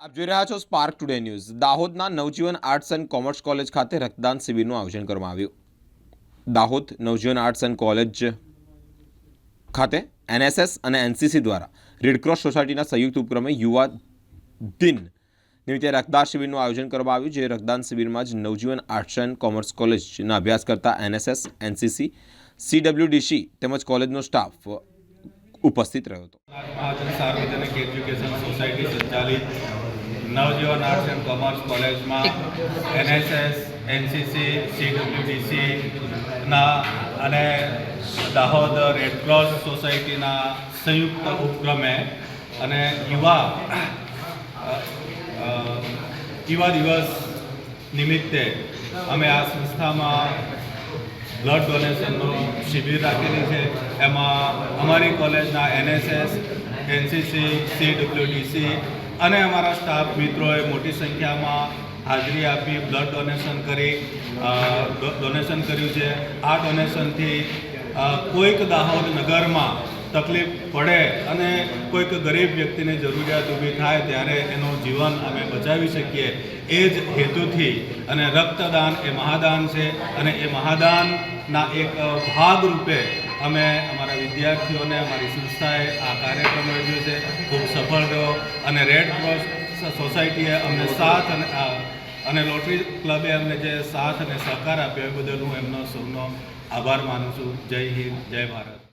આપ જોઈ રહ્યા છો સ્પાર્ક ટુડે ન્યૂઝ દાહોદના Navjivan arts and commerce college ખાતે રક્તદાન શિબિરનું આયોજન કરવામાં આવ્યું. Dahod Navjivan arts and college ખાતે એનએસએસ અને એનસીસી દ્વારા રેડક્રોસ સોસાયટીના સંયુક્ત ઉપક્રમે યુવા દિન નિમિત્તે રક્તદાન શિબિરનું આયોજન કરવામાં આવ્યું, જે રક્તદાન શિબિરમાં જ નવજીવન આર્ટ્સ એન્ડ કોમર્સ કોલેજના અભ્યાસ કરતા એનએસએસ એનસીસી સીડબ્લ્યુડીસી તેમજ કોલેજનો સ્ટાફ ઉપસ્થિત રહ્યો હતો. સોસાયટી સંચાલિત નવજીવન આર્ટ્સ એન્ડ કોમર્સ કોલેજમાં એનએસએસ, એનસીસી સીડબ્લ્યુડીસીના અને દાહોદ રેડક્રોસ સોસાયટીના સંયુક્ત ઉપક્રમે અને યુવા યુવા દિવસ નિમિત્તે અમે આ સંસ્થામાં બ્લડ ડોનેશનનું શિબિર રાખેલી છે. એમાં અમારી કોલેજના એનએસએસ એનસીસી સીડબ્લ્યુડીસી અને અમારા સ્ટાફ મિત્રોએ મોટી સંખ્યામાં હાજરી આપી બ્લડ ડોનેશન કરી ડોનેશન કર્યું છે. આ ડોનેશનથી કોઈક દાહોદ નગરમાં તકલીફ પડે અને કોઈક ગરીબ વ્યક્તિને જરૂરિયાત ઊભી થાય ત્યારે એનું જીવન અમે બચાવી શકીએ. એ જ હેતુથી અને રક્તદાન એ મહાદાન છે અને એ મહાદાનના એક ભાગ રૂપે અમે અમારા વિદ્યાર્થીઓને, અમારી સંસ્થાએ આ કાર્યક્રમ યોજ્યો છે. ખૂબ સફળ રહ્યો અને રેડ ક્રોસ સોસાયટીએ અમને સાથ અને અને લોટરી ક્લબે અમને જે સાથ અને સહકાર આપ્યો એ બદલ હું એમનો સૌનો આભાર માનું છું. જય હિન્દ, જય ભારત.